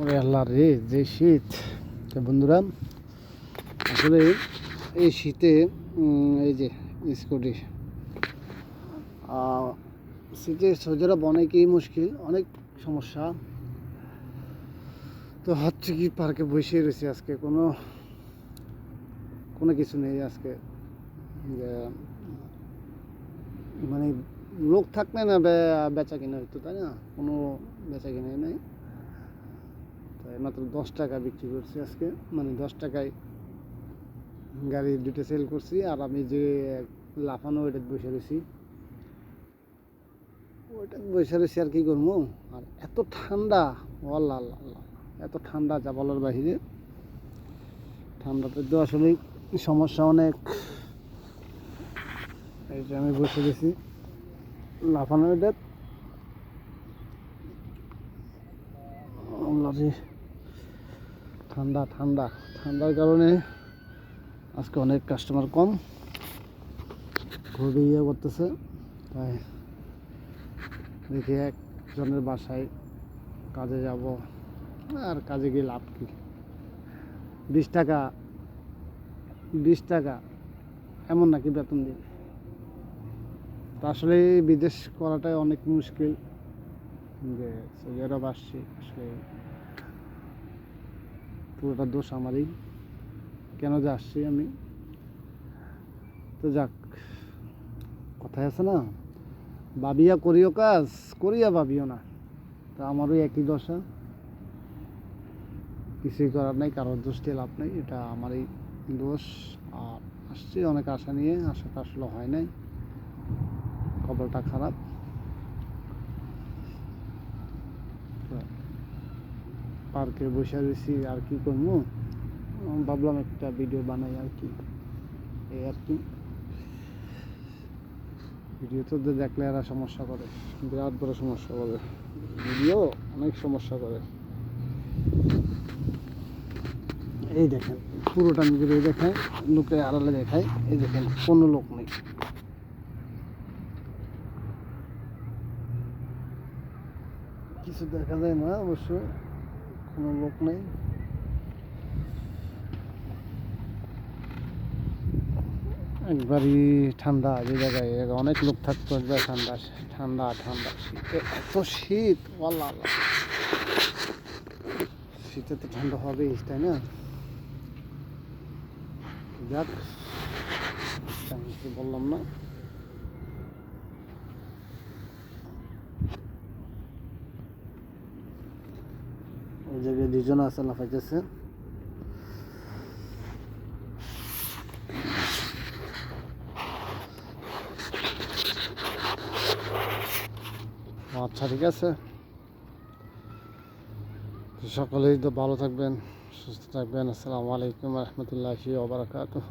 ওরে আল্লাহ রে, যে শীত। বন্ধুরা, আসলে এই শীতে এই যে স্কুটি শীতে সোজারা অনেকই মুশকিল, অনেক সমস্যা। তো হচ্ছে কি, পার্কে বসে রয়েছে আজকে, কোনো কোনো কিছু নেই আজকে। মানে লোক থাকলে না বেচা কিনা তাই না? কোনো বেচা কিনা নেই। মাত্র দশ টাকা বিক্রি করছি আজকে। মানে দশ টাকায় গাড়ি দুটো সেল করছি, আর আমি যে লাফানো ওইটা বসে রয়েছি। ওইটা বসে রয়েছি আর কি করব? আর এত ঠান্ডা আল্লাহ আল্লাহ এত ঠান্ডা যা বলার বাহিরে। ঠান্ডাতে তো আসলে সমস্যা অনেক। এই যে আমি বসে গেছি লাফানো রে। ঠান্ডা ঠান্ডা, ঠান্ডার কারণে আজকে অনেক কাস্টমার কম। খুবই ইয়ে করতেছে, তাই দেখি একজনের বাসায় কাজে যাব। আর কাজে গিয়ে লাভ কি? বিশ টাকা বিশ টাকা, এমন নাকি বেতন দিবে তা আসলে বিদেশ করাটাই অনেক মুশকিল। যে সৌদি আরব আসছি, আসলে পুরোটা দোষ আমারই। কেন যে আসছি আমি? তো যাক, কথায় আছে না? ভাবিয়া করিও কাজ, করিয়া ভাবিও না। তা আমারও একই দশা। কিছুই করার নাই, কারোর দোষ দিয়ে লাভ নেই, এটা আমারই দোষ। আর আসছি অনেক আশা নিয়ে, আশাটা আসলে হয় নাই। কপালটা খারাপ তো পার্কে বসে রয়েছি, আর কি করব? ভাবলাম একটা ভিডিও বানাই আর কি। এই আর কি। ভিডিও তো দেখলে এরা সমস্যা করে। বিরাট বড় সমস্যা করে। ভিডিও অনেক সমস্যা করে। এই দেখেন, পুরোটা আমি যদি দেখাই লোকে আড়ালে দেখাই। এই দেখেন, কোনো লোক নেই। কিছু দেখা যায় না অবশ্য। কোনো লোক নেই। একবারই ঠান্ডা যে জায়গায় অনেক লোক থাকতো, একবার ঠান্ডা ঠান্ডা ঠান্ডা শীতে। এত শীত আল্লাহ। শীতে তো ঠান্ডা হবেই, তাই না? যাক বললাম না। জায়গায় দুজন আছে লাফাইতেছে আচ্ছা ঠিক আছে। সকলেই তো ভালো থাকবেন, সুস্থ থাকবেন। আসসালামু আলাইকুম রহমতুল্লাহি ওবরাকাতুহ